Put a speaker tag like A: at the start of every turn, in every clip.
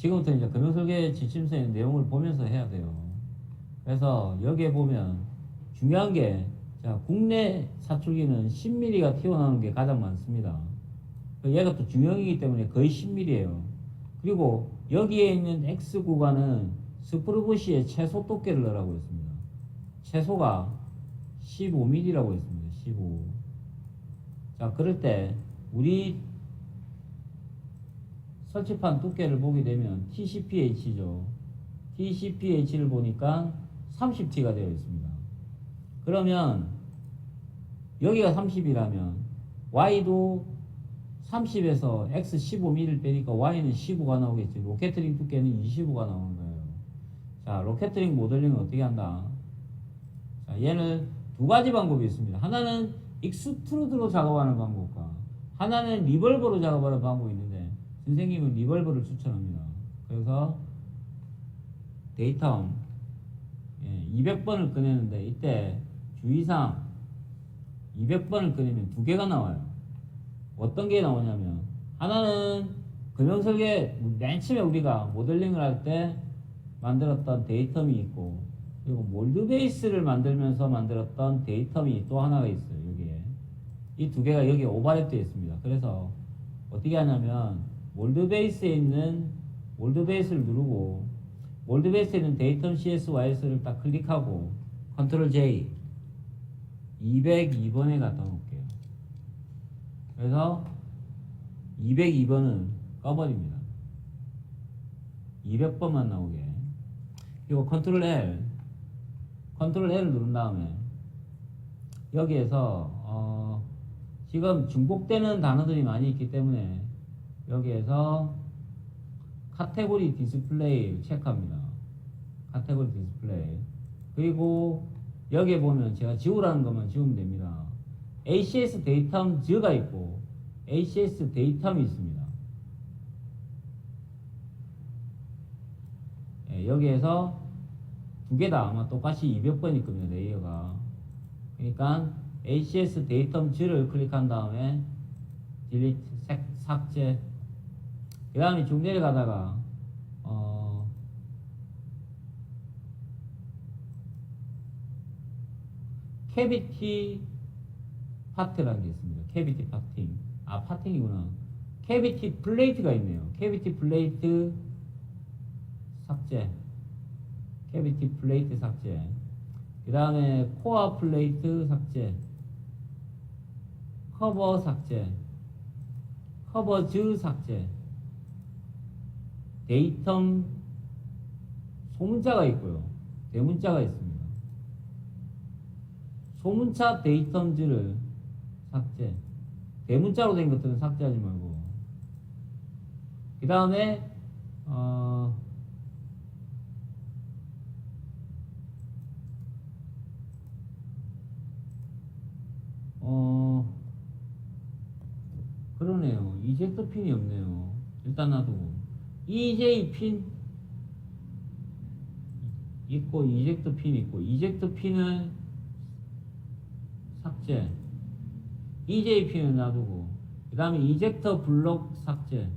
A: 지금부터 이제 금융설계 지침서의 내용을 보면서 해야 돼요. 그래서 여기에 보면 중요한 게 자, 국내 사출기는 10mm가 튀어나오는 게 가장 많습니다. 그 얘가 또 중형이기 때문에 거의 10mm예요. 그리고 여기에 있는 X 구간은 스프르브시의 최소 두께를 넣으라고 했습니다. 최소가 15mm라고 했습니다. 15. 자, 그럴 때 우리 설치판 두께를 보게 되면 TCPH죠. TCPH를 보니까 30T가 되어 있습니다. 그러면 여기가 30이라면 Y도 30에서 X 15mm를 빼니까 Y는 15가 나오겠지. 로켓트링 두께는 25가 나오는 거예요. 자, 로켓트링 모델링은 어떻게 한다? 자, 얘는 두 가지 방법이 있습니다. 하나는 익스트루드로 작업하는 방법과 하나는 리벌버로 작업하는 방법이 있는데 선생님은 리벌버를 추천합니다. 그래서 데이터 예, 200번을 꺼내는데 이때 주의사항 200번을 꺼내면 두 개가 나와요. 어떤 게 나오냐면 하나는 금형설계 맨 처음에 우리가 모델링을 할 때 만들었던 데이텀이 있고 그리고 몰드 베이스를 만들면서 만들었던 데이텀이 또 하나가 있어요. 여기에 이 두 개가 여기에 오버랩되어 있습니다. 그래서 어떻게 하냐면 몰드 베이스에 있는 몰드 베이스를 누르고 몰드 베이스에 있는 데이텀 CSYS를 딱 클릭하고 컨트롤 J 202번에 갖다 놓을게요. 그래서 202번은 꺼버립니다. 200번만 나오게. 그리고 컨트롤 L, 컨트롤 L을 누른 다음에 여기에서 어, 지금 중복되는 단어들이 많이 있기 때문에 여기에서 카테고리 디스플레이 체크합니다. 카테고리 디스플레이. 그리고 여기에 보면 제가 지우라는 것만 지우면 됩니다. ACS 데이텀 즈가 있고 ACS 데이텀이 있습니다. 예, 여기에서 두 개 다 아마 똑같이 200번일 겁니다. 레이어가. 그러니까 ACS 데이텀 즈를 클릭한 다음에 딜리트 색, 삭제 그 다음에 쭉 내려가다가 어, 캐비티 파트라는 게 있습니다. 캐비티 파팅. 아, 파팅이구나. 캐비티 플레이트가 있네요. 캐비티 플레이트 삭제. 캐비티 플레이트 삭제. 그 다음에 코어 플레이트 삭제. 커버 삭제. 커버즈 삭제. 데이텀 소문자가 있고요. 대문자가 있습니다. 소문자 데이텀즈를 삭제. 대문자로 된 것들은 삭제하지 말고. 그 다음에, 어, 어, 그러네요. 이젝터 핀이 없네요. 일단 놔두고. EJ 핀. 있고, 이젝터 핀 있고, 이젝터 핀은 삭제. EJP는 놔두고. 그 다음에 이젝터 블록 삭제.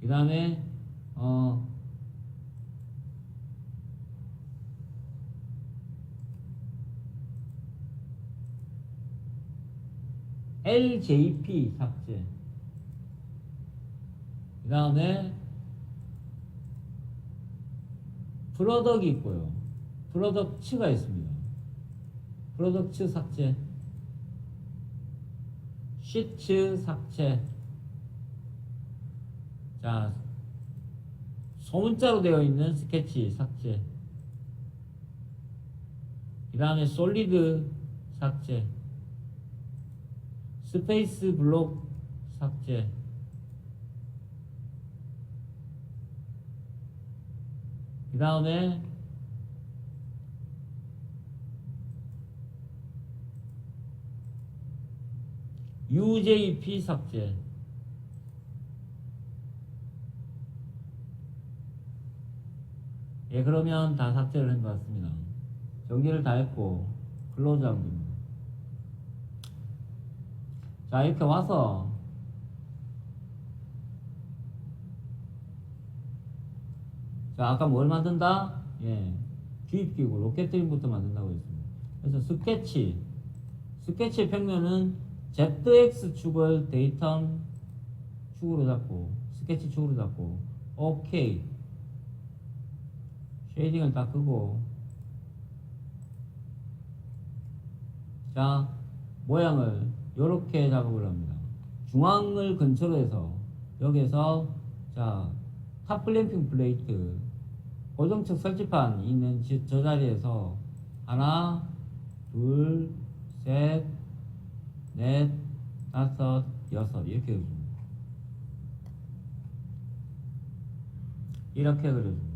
A: 그 다음에 어 LJP 삭제 그 다음에 프로덕이 있고요. 프로덕츠가 있습니다. 프로덕트 삭제. 시트 삭제. 자 소문자로 되어 있는 스케치 삭제. 그 다음에 솔리드 삭제. 스페이스 블록 삭제 그 다음에 UJP 삭제. 예 그러면 다 삭제를 한 것 같습니다. 정리를 다 했고 클로즈 하면 됩니다. 자 이렇게 와서 자, 아까 뭘 만든다? 예. 주입기구, 로켓트링부터 만든다고 했습니다. 그래서 스케치. 스케치의 평면은 ZX축을 데이터 축으로 잡고, 스케치 축으로 잡고, 오케이. 쉐이딩을 다 끄고, 자, 모양을 이렇게 작업을 합니다. 중앙을 근처로 해서 여기에서 자, 탑 클램핑 플레이트 고정측 설치판 있는 지- 저 자리에서 하나, 둘, 셋, 넷, 다섯, 여섯 이렇게 그려줍니다. 이렇게 그려줍니다.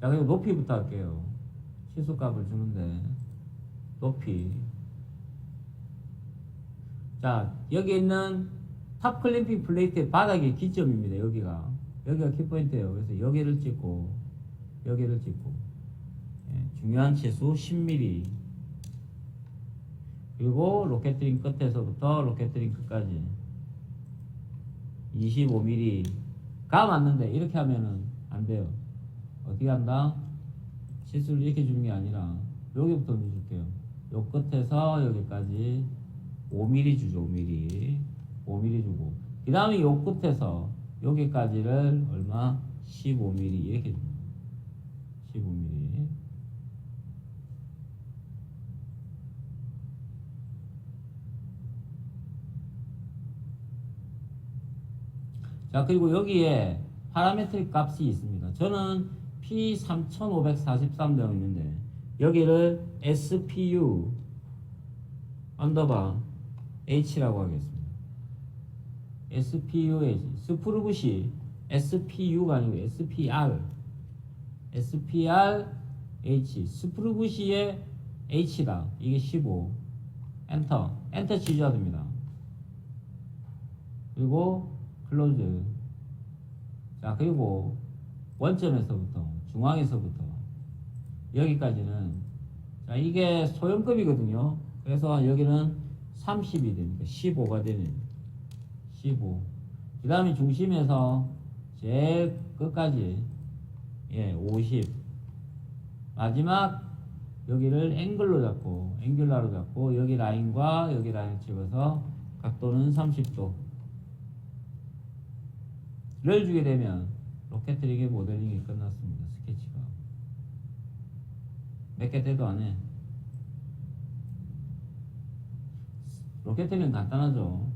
A: 자, 그리고 높이부터 할게요. 치수값을 주는데 높이 자, 여기 있는 탑 클램핑 플레이트의 바닥이 기점입니다. 여기가. 여기가 키포인트예요. 그래서 여기를 찍고, 여기를 찍고, 예, 중요한 치수 10mm. 그리고 로켓트링 끝에서부터 로켓트링 끝까지 25mm가 맞는데 이렇게 하면은 안 돼요. 어떻게 한다? 치수를 이렇게 주는 게 아니라 여기부터 넣어줄게요. 요 끝에서 여기까지 5mm 주죠, 5mm. 5mm 주고. 그 다음에 요 끝에서 여기까지를 얼마? 15mm 이렇게 줍니다. 15mm. 자, 그리고 여기에 파라메트릭 값이 있습니다. 저는 P3543 되어 있는데, 여기를 SPU 언더바 H라고 하겠습니다. SPUH 스프루브시 SPU가 아니고 SPR SPR H 스프루브시의 H다. 이게 15 엔터 엔터 치셔야 됩니다. 그리고 클로즈 자 그리고 원점에서부터 중앙에서부터 여기까지는 자 이게 소형급이거든요. 그래서 여기는 30이 됩니다. 15가 되는 15. 그 다음에 중심에서 제일 끝까지 예, 50. 마지막 여기를 앵글로 잡고 앵귤라로 잡고 여기 라인과 여기 라인을 찍어서 각도는 30도. 를 주게 되면 로켓 트릭의 모델링이 끝났습니다. 스케치가 몇개 돼도 안 해. 로켓 트릭은 간단하죠.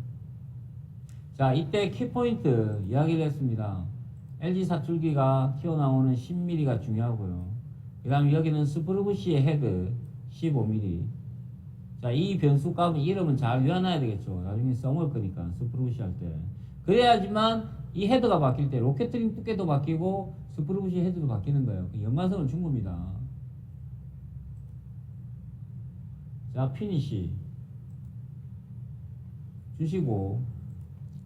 A: 자, 이때 키포인트 이야기를 했습니다. LG 사출기가 튀어나오는 10mm가 중요하고요. 그 다음에 여기는 스프루브시의 헤드 15mm. 자, 이 변수 값은 이름은 잘 외워놔야 되겠죠. 나중에 써먹을 거니까, 스프루브시 할 때. 그래야지만 이 헤드가 바뀔 때 로켓트링 두께도 바뀌고 스프루브시 헤드도 바뀌는 거예요. 그 연관성을 준 겁니다. 자, 피니시. 주시고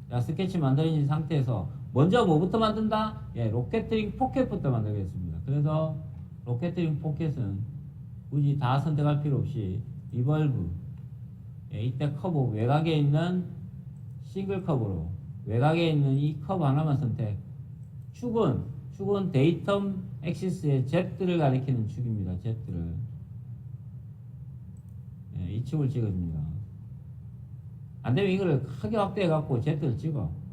A: 자 스케치 만들어진 상태에서 먼저 뭐부터 만든다? 예, 로켓트링 포켓부터 만들겠습니다. 그래서 로켓트링 포켓은 굳이 다 선택할 필요 없이 리벌브 예, 이때 커브 외곽에 있는 싱글 커브로 외곽에 있는 이 커브 하나만 선택 축은 축은 데이텀 엑시스의 Z를 가리키는 축입니다. Z를 예, 이 축을 찍어줍니다. 안 되면 이거를 크게 확대해 갖고 Z를 찍어.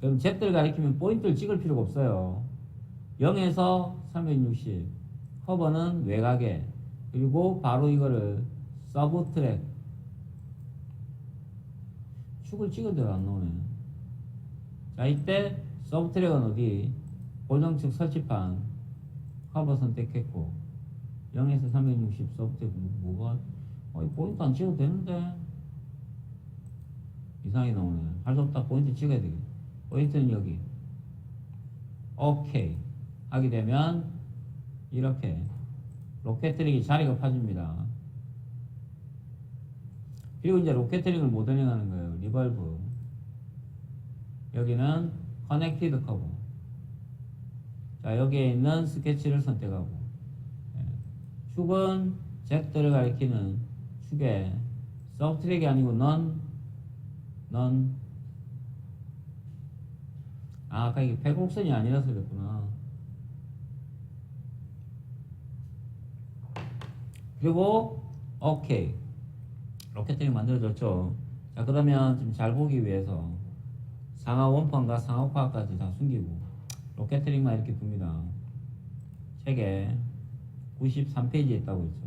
A: 그럼 Z를 가리키면 포인트를 찍을 필요가 없어요. 0에서 360. 커버는 외곽에. 그리고 바로 이거를 서브 트랙. 축을 찍어도 안 나오네. 자, 이때 서브 트랙은 어디? 고정측 설치판. 커버 선택했고. 0에서 360 서브 트랙 뭐- 뭐가? 어, 이 포인트 안 찍어도 되는데. 이상이 나오네. 할 수 없다. 포인트 찍어야 되겠 포 인트는 여기. 오케이. 하게 되면 이렇게 로켓트링이 자리가 파집니다. 그리고 이제 로켓트링을 모델링하는 거예요. 리벌브. 여기는 커넥티드 커브. 자, 여기에 있는 스케치를 선택하고. 예. 축은 Z를 가리키는 축에 서브트랙이 아니고 넌 넌, 아 아까 이게 백곡선이 아니라서 그랬구나. 그리고 오케이. 로켓을 만들어졌죠. 자 그러면 좀 잘 보기 위해서 상하 원판과 상하 파악까지 다 숨기고 로켓트링만 이렇게 둡니다. 책에 93페이지에 있다고 했죠.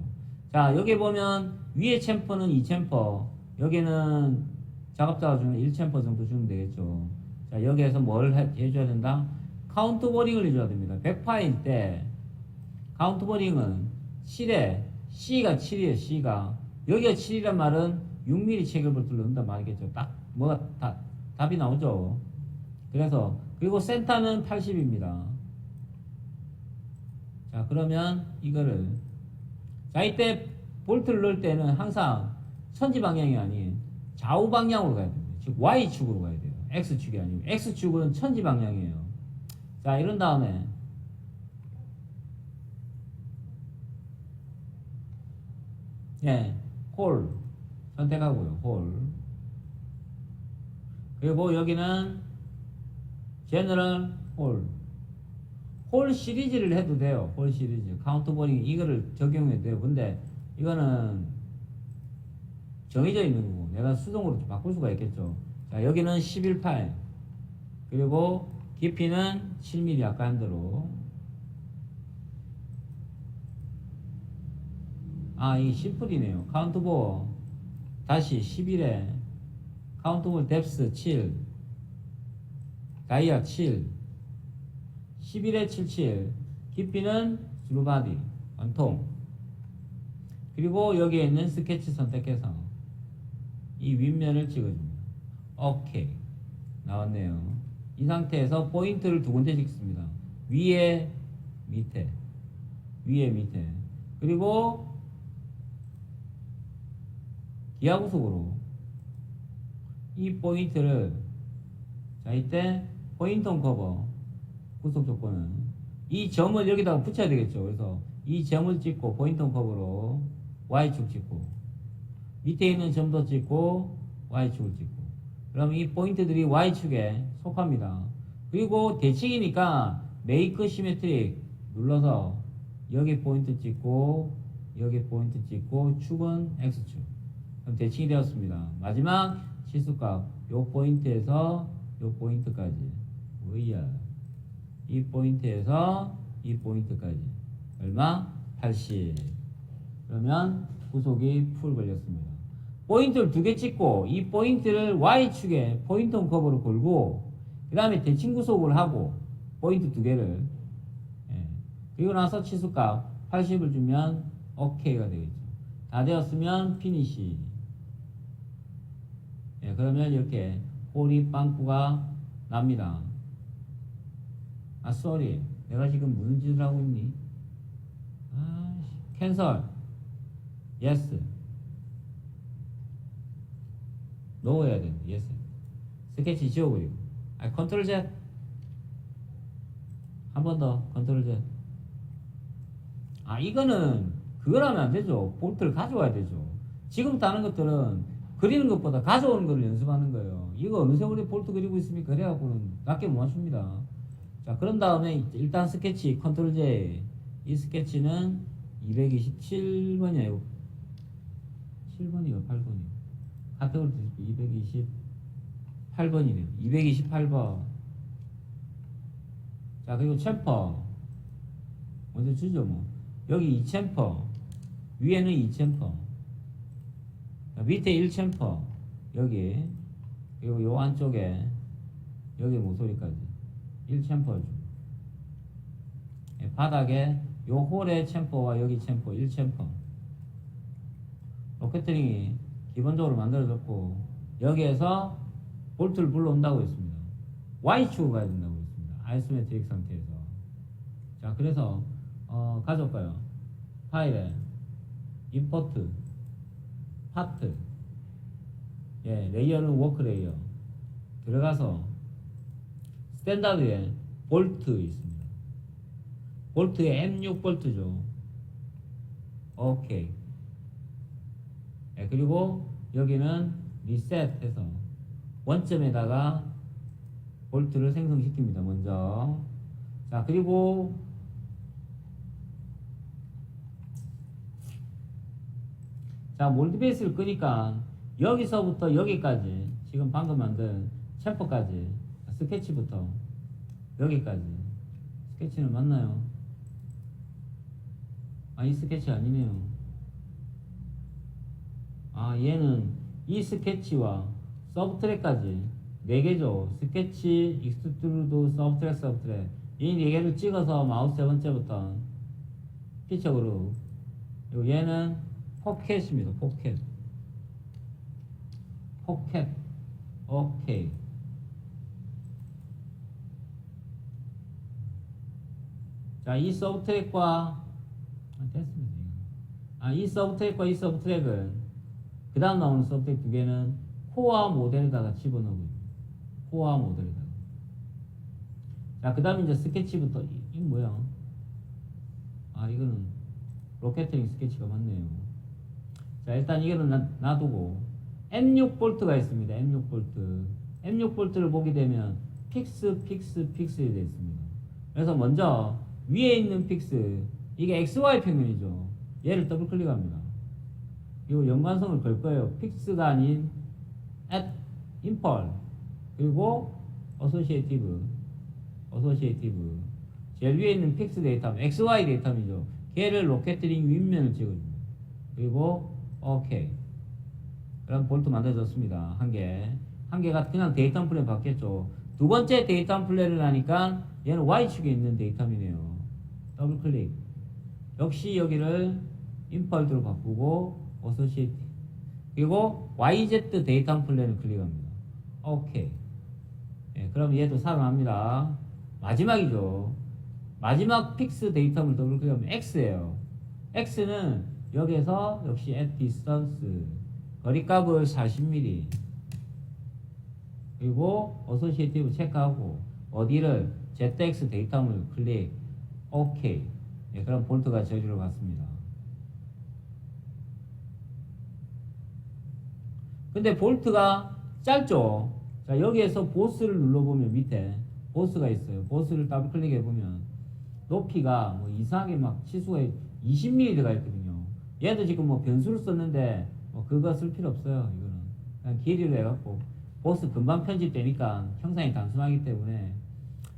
A: 자 여기 보면 위에 챔퍼는 2챔퍼. 여기는 작업자가 주는 1챔퍼 정도 주면 되겠죠. 자 여기에서 뭘 해, 해줘야 된다? 카운트 보링을 해줘야 됩니다. 100파일 때 카운트 보링은 7에 C가 7이에요. C가 여기가 7이란 말은 6mm 체결볼트를 넣는단 말이겠죠. 딱 뭐가 다 답이 나오죠. 그래서 그리고 센터는 80입니다. 자 그러면 이거를 자 이때 볼트를 넣을 때는 항상 선지 방향이 아닌 좌우 방향으로 가야 됩니다. 즉 Y축으로 가야 돼요. X축이 아니고 X축은 천지 방향이에요. 자 이런 다음에 예, 홀 선택하고요. 홀. 그리고 여기는 제너럴 홀. 홀 시리즈를 해도 돼요. 홀 시리즈. 카운트 보링 이거를 적용해도 돼요. 근데 이거는 정해져 있는 거고 내가 수동으로 좀 바꿀 수가 있겠죠. 자, 여기는 11파일. 그리고 깊이는 7mm 아까 한 대로. 아, 이게 심플이네요. 카운트볼 다시 11에 카운트 볼 뎁스 7 다이아 7 11에 77 깊이는 주루바디 원통 그리고 여기에 있는 스케치 선택해서 이 윗면을 찍어줍니다. 오케이 나왔네요. 이 상태에서 포인트를 두 군데 찍습니다. 위에 밑에 위에 밑에 그리고 기하 구속으로 이 포인트를 자 이때 포인트 온 커버 구속 조건은 이 점을 여기다가 붙여야 되겠죠. 그래서 이 점을 찍고 포인트 온 커버로 Y축 찍고 밑에 있는 점도 찍고 Y축을 찍고 그럼 이 포인트들이 Y축에 속합니다. 그리고 대칭이니까 메이크 시메트릭 눌러서 여기 포인트 찍고 여기 포인트 찍고 축은 X축 그럼 대칭이 되었습니다. 마지막 실수값 요 포인트에서 요 포인트까지 뭐야 이 포인트에서 이 포인트까지 얼마? 80 그러면 구속이 풀 걸렸습니다. 포인트를 두 개 찍고 이 포인트를 Y축에 포인트 온 커버로 걸고 그 다음에 대칭 구속을 하고 포인트 두 개를 예. 그리고 나서 치수값 80을 주면 OK가 되겠죠. 다 되었으면 피니시 예, 그러면 이렇게 홀이 빵꾸가 납니다. 아, 쏘리. 내가 지금 무슨 짓을 하고 있니? 아, 캔슬. 예스. 노 해야 돼. 예스. 스케치 지워버리고. 아, 컨트롤 Z. 한 번 더. 컨트롤 Z. 아, 이거는 그걸 하면 안 되죠. 볼트를 가져와야 되죠. 지금 다는 것들은 그리는 것보다 가져오는 걸 연습하는 거예요. 이거 어느 세월에 볼트 그리고 있습니까? 그래갖고는 낮게 못 맞춥니다. 자, 그런 다음에 일단 스케치 컨트롤 J. 이 스케치는 227번이에요. 7번이요, 8번이요. 카테고리 228번이네요. 228번. 자, 그리고 챔퍼. 먼저 주죠, 뭐. 여기 2챔퍼. 위에는 2챔퍼. 자, 밑에 1챔퍼. 여기. 그리고 요 안쪽에 여기 모서리까지 1챔퍼 주. 예, 바닥에 요 홀의 챔퍼와 여기 챔퍼 1챔퍼. 로켓트링이 기본적으로 만들어졌고 여기에서 볼트를 불러온다고 했습니다. Y축으로 가야 된다고 했습니다. 아이소메트릭 상태에서. 자, 그래서 어, 가져올까요? 파일에 임포트 파트 예, 레이어는 워크 레이어 들어가서 스탠다드에 볼트 있습니다. 볼트에 M6 볼트죠. 오케이. 예, 그리고 여기는 리셋해서 원점에다가 볼트를 생성시킵니다. 먼저. 자, 그리고 자, 몰드 베이스를 끄니까 여기서부터 여기까지 지금 방금 만든 챔퍼까지 스케치부터 여기까지 스케치는 맞나요? 아, 이 스케치 아니네요. 아, 얘는 이 스케치와 서브트랙까지 네 개죠. 스케치, 익스트루드, 서브트랙, 서브트랙. 이네 개를 찍어서 마우스 세 번째부터 피처 그룹. 그리고 얘는 포켓입니다. 포켓. 포켓. 오케이. 자, 이 서브트랙과 아, 됐습니다. 이거. 아, 이 서브트랙과 이 서브트랙은 그 다음 나오는 서브트랙 두 개는 코어 모델에다가 집어넣고 코어 모델에다가 자, 그 다음에 이제 스케치부터 이, 이 뭐야? 아, 이거는 로켓트링 스케치가 맞네요. 자, 일단 이거는 놔- 놔두고 M6 볼트가 있습니다. M6 볼트. M6 볼트를 보게 되면 픽스, 픽스, 픽스에 되어 있습니다. 그래서 먼저 위에 있는 픽스 이게 XY 평면이죠. 얘를 더블 클릭합니다. 그리고 연관성을 걸 거예요. 픽스가 아닌 at impl 그리고 associative associative 제일 위에 있는 픽스 데이터 XY 데이터이죠. 걔를 로켓트링 윗면을 찍어줍니다. 그리고 오케이. 그럼 볼트 만들어졌습니다. 한 개. 한 개가 그냥 데이터 플레이 바뀌었죠. 두 번째 데이터 플레이를 하니까 얘는 Y축에 있는 데이터이네요. 더블 클릭. 역시 여기를 임펄트로 바꾸고 어소시에이트. 그리고 YZ 데이터 플레이를 클릭합니다. 오케이. 예, 그럼 얘도 살아납니다. 마지막이죠. 마지막 픽스 데이터를 더블 클릭하면 X예요. X는 여기에서 역시 at distance 거리값을 40mm 그리고 어소시에이티브 체크하고 어디를 ZX 데이터를 클릭 OK 예, 그럼 볼트가 저리로 갔습니다. 근데 볼트가 짧죠. 자 여기에서 보스를 눌러보면 밑에 보스가 있어요. 보스를 더블 클릭해 보면 높이가 뭐 이상하게 막 치수가 20mm 들어가 있거든요. 얘도 지금 뭐 변수를 썼는데 뭐 그거 쓸 필요 없어요. 이거는 그냥 길이로 해갖고 보스 금방 편집되니까 형상이 단순하기 때문에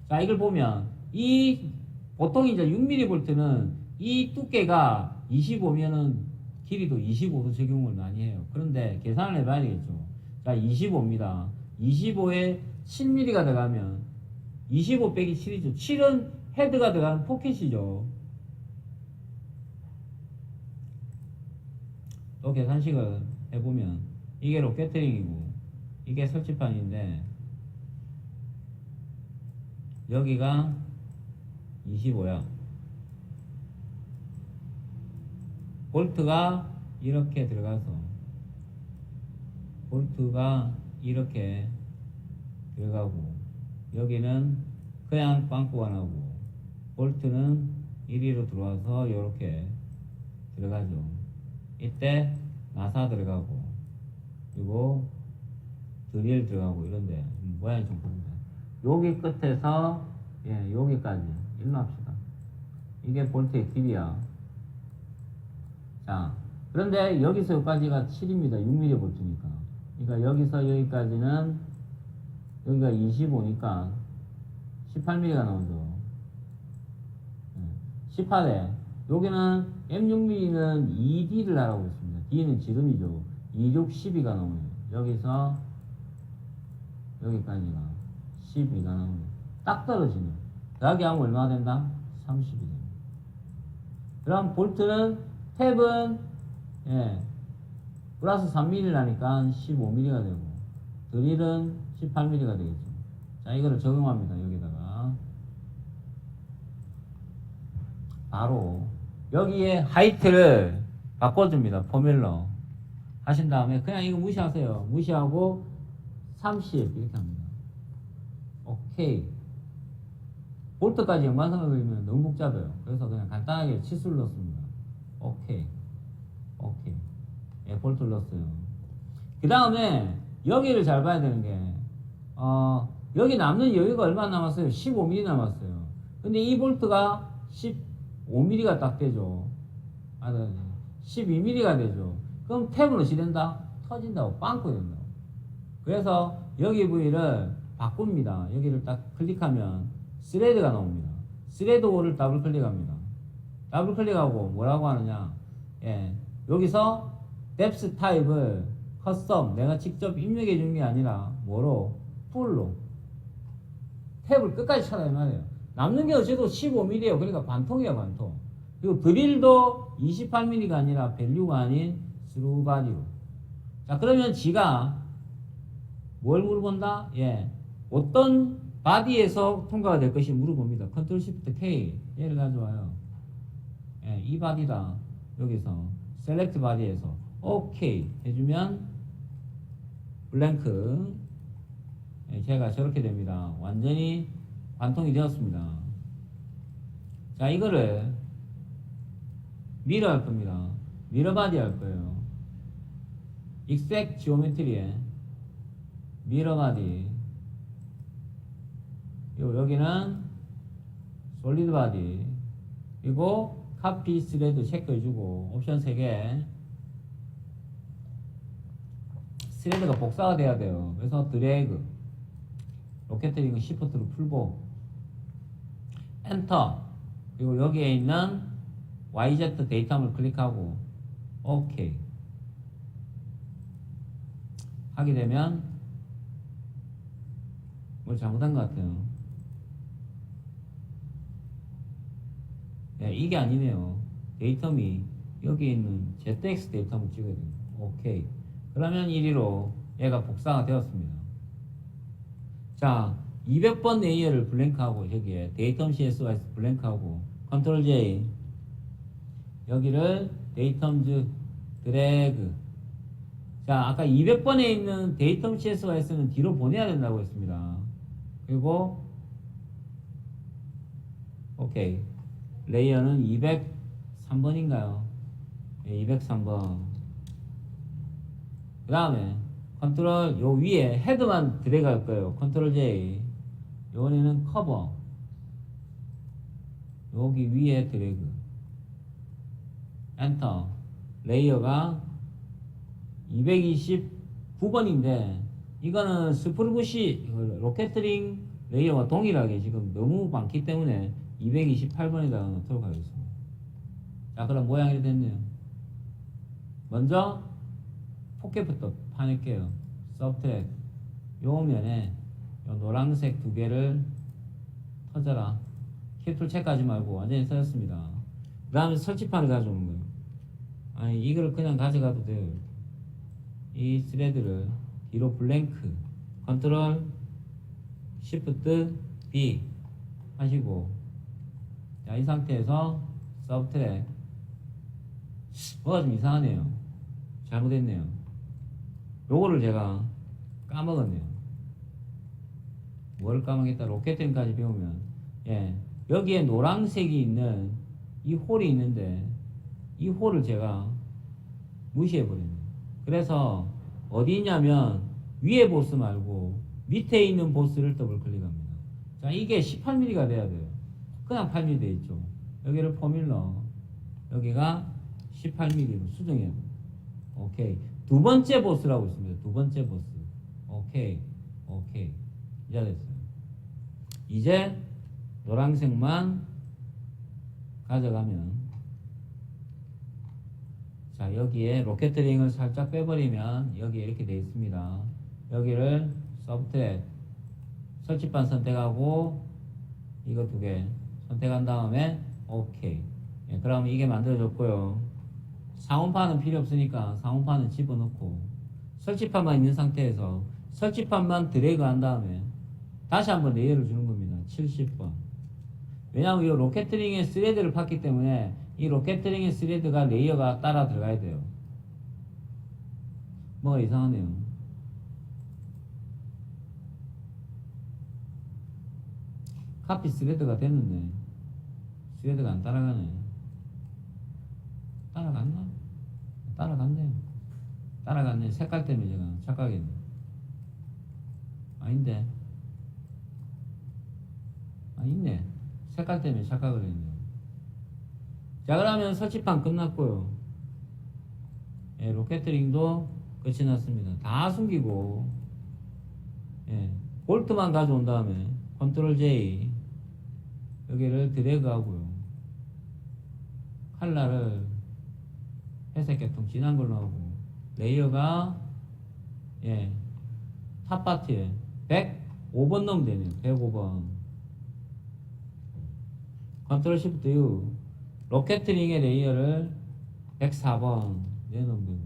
A: 자 이걸 보면 이 보통 이제 6mm 볼트는 이 두께가 25면은 길이도 25도 적용을 많이 해요. 그런데 계산을 해봐야 되겠죠. 자 25입니다. 25에 7mm가 들어가면 25 빼기 7이죠. 7은 헤드가 들어가는 포켓이죠. 또 계산식을 해보면 이게 로켓트링이고 이게 설치판인데 여기가 25야. 볼트가 이렇게 들어가서 볼트가 이렇게 들어가고 여기는 그냥 빵꾸가 나고 볼트는 이리로 들어와서 이렇게 들어가죠. 이때 나사 들어가고 그리고 드릴 들어가고 이런데 모양이 좀 보인다. 여기 끝에서 예 여기까지 일로 합시다. 이게 볼트의 길이야. 자 그런데 여기서 여기까지가 7입니다. 6mm 볼트니까. 그러니까 여기서 여기까지는 여기가 25니까 18mm가 나오죠. 18에 여기는 M6mm는 2D를 하라고 했습니다. D는 지름이죠. 26, 12가 나오네요. 여기서 여기까지가 12가 나오네요. 딱 떨어지네요. 더하기 하면 얼마나 된다? 30이 됩니다. 그럼 볼트는 탭은 예, 플러스 3mm라니까 15mm가 되고 드릴은 18mm가 되겠죠. 자 이거를 적용합니다. 여기다가 바로 여기에 하이트를 바꿔줍니다. 포뮬러 하신 다음에 그냥 이거 무시하세요. 무시하고 30 이렇게 합니다. 오케이. 볼트까지 연관성을 그리면 너무 복잡해요. 그래서 그냥 간단하게 치수를 넣습니다. 오케이. 오케이. 예, 볼트를 넣었어요. 그 다음에 여기를 잘 봐야 되는 게, 어, 여기 남는 여유가 얼마 남았어요? 15mm 남았어요. 근데 이 볼트가 15mm가 딱 되죠. 아, 12mm가 되죠. 그럼 탭은 어찌 된다? 터진다고 빵꾸 된다고 그래서 여기 부위를 바꿉니다 여기를 딱 클릭하면 스레드가 나옵니다 스레드 5를 더블 클릭합니다 더블 클릭하고 뭐라고 하느냐. 예, 여기서 뎁스 타입을 커스텀 내가 직접 입력해 준게 아니라 뭐로? 풀로. 탭을 끝까지 찾아야 말이에요. 남는 게 어째도 15mm예요. 그러니까 관통이에요 관통. 그리고 드릴도 28mm가 아니라 밸류가 아닌 스루 바디로 자 그러면 지가 뭘 물어본다? 예. 어떤 바디에서 통과가 될 것이 물어봅니다. 컨트롤 시프트 K. 얘를 가져와요 예, 이 바디다 여기서 셀렉트 바디에서 오케이 해주면 블랭크. 예, 제가 저렇게 됩니다. 완전히 관통이 되었습니다. 자 이거를 미러 할 겁니다. 미러 바디 할 거예요. 익색 지오메트리에 미러 바디 요 여기는 솔리드 바디 그리고 카피 스레드 체크해주고 옵션 3개. 스레드가 복사가 돼야 돼요. 그래서 드래그 로켓트링은 시프트로 풀고. 엔터 그리고 여기에 있는 YZ 데이터를 클릭하고 오케이. 하게 되면 뭘 잘못한 것 같아요 예, 이게 아니네요. 데이터미 여기 있는 ZX 데이터를 찍어야 됩니다. 오케이. 그러면 1위로 얘가 복사가 되었습니다. 자 200번 레이어를 블랭크하고 여기에 데이텀 CSY에서 블랭크하고 컨트롤 J 여기를 데이텀즈 드래그. 자 아까 200번에 있는 데이텀 CSY에서는 뒤로 보내야 된다고 했습니다. 그리고 오케이 레이어는 203번인가요? 예, 203번. 그 다음에 컨트롤 요 위에 헤드만 할 거예요. 컨트롤 J. 요번에는 커버. 여기 위에 드래그. 엔터. 레이어가 229번인데 이거는 스프루브시 로켓트링 레이어와 동일하게 지금 너무 많기 때문에 228번에다가 넣도록 하겠습니다 자 그럼 모양이 됐네요. 먼저 포켓부터 파낼게요. 서브트랙 요 면에 요 노란색 두 개를 터져라. 캡툴 체크하지 말고 완전히 터졌습니다. 그 다음에 설치판을 가져오는 거예요. 아니 이걸 그냥 가져가도 돼요. 이 스레드를 뒤로 블랭크 컨트롤 시프트 B 하시고 자, 이 상태에서 서브트랙 뭐가 좀 이상하네요. 잘못했네요. 요거를 제가 까먹었네요. 뭘 까먹겠다. 로켓팅까지 배우면. 예 여기에 노란색이 있는 이 홀이 있는데 이 홀을 제가 무시해 버렸네요. 그래서 어디 있냐면 위에 보스 말고 밑에 있는 보스를 더블 클릭합니다. 자 이게 18mm가 돼야 돼요 그냥 8mm 돼 있죠. 여기를 포뮬러 여기가 18mm로 수정해야 돼요. 오케이. 두 번째 보스라고 있습니다. 두 번째 보스. 오케이. 오케이. 이제 됐어요. 이제 노란색만 가져가면 자 여기에 로켓트링을 살짝 빼버리면 여기 이렇게 되어 있습니다. 여기를 서브트랙 설치판 선택하고 이거 두 개 선택한 다음에 오케이. 예, 그럼 이게 만들어졌고요. 상온판은 필요 없으니까 상온판은 집어넣고 설치판만 있는 상태에서 설치판만 드래그 한 다음에 다시 한번 레이어를 주는 겁니다. 70번. 왜냐하면 이 로켓트링의 스레드를 팠기 때문에 이 로켓트링의 스레드가 레이어가 따라 들어가야 돼요. 뭐가 이상하네요 카피 스레드가 됐는데 스레드가 안 따라가네. 따라갔나? 따라갔네. 따라갔네. 색깔 때문에 제가 착각했네. 아닌데. 아 있네. 색깔 때문에 착각을 했네요 자 그러면 설치판 끝났고요. 예, 로켓트링도 끝이 났습니다. 다 숨기고 예, 볼트만 가져온 다음에 컨트롤 J 여기를 드래그 하고요. 칼라를 회색 계통 진한 걸로 하고 레이어가 예, 탑 파트에 105번 넣으면 되네요. 105번. 컨트롤 시프트 U 로켓트링의 레이어를 104번 내놓으면 되고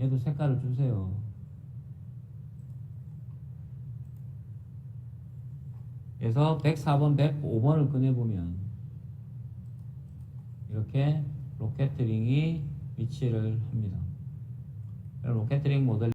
A: 얘도 색깔을 주세요. 그래서 104번, 105번을 꺼내보면 이렇게 로켓트링이 위치를 합니다. 로켓트링 모델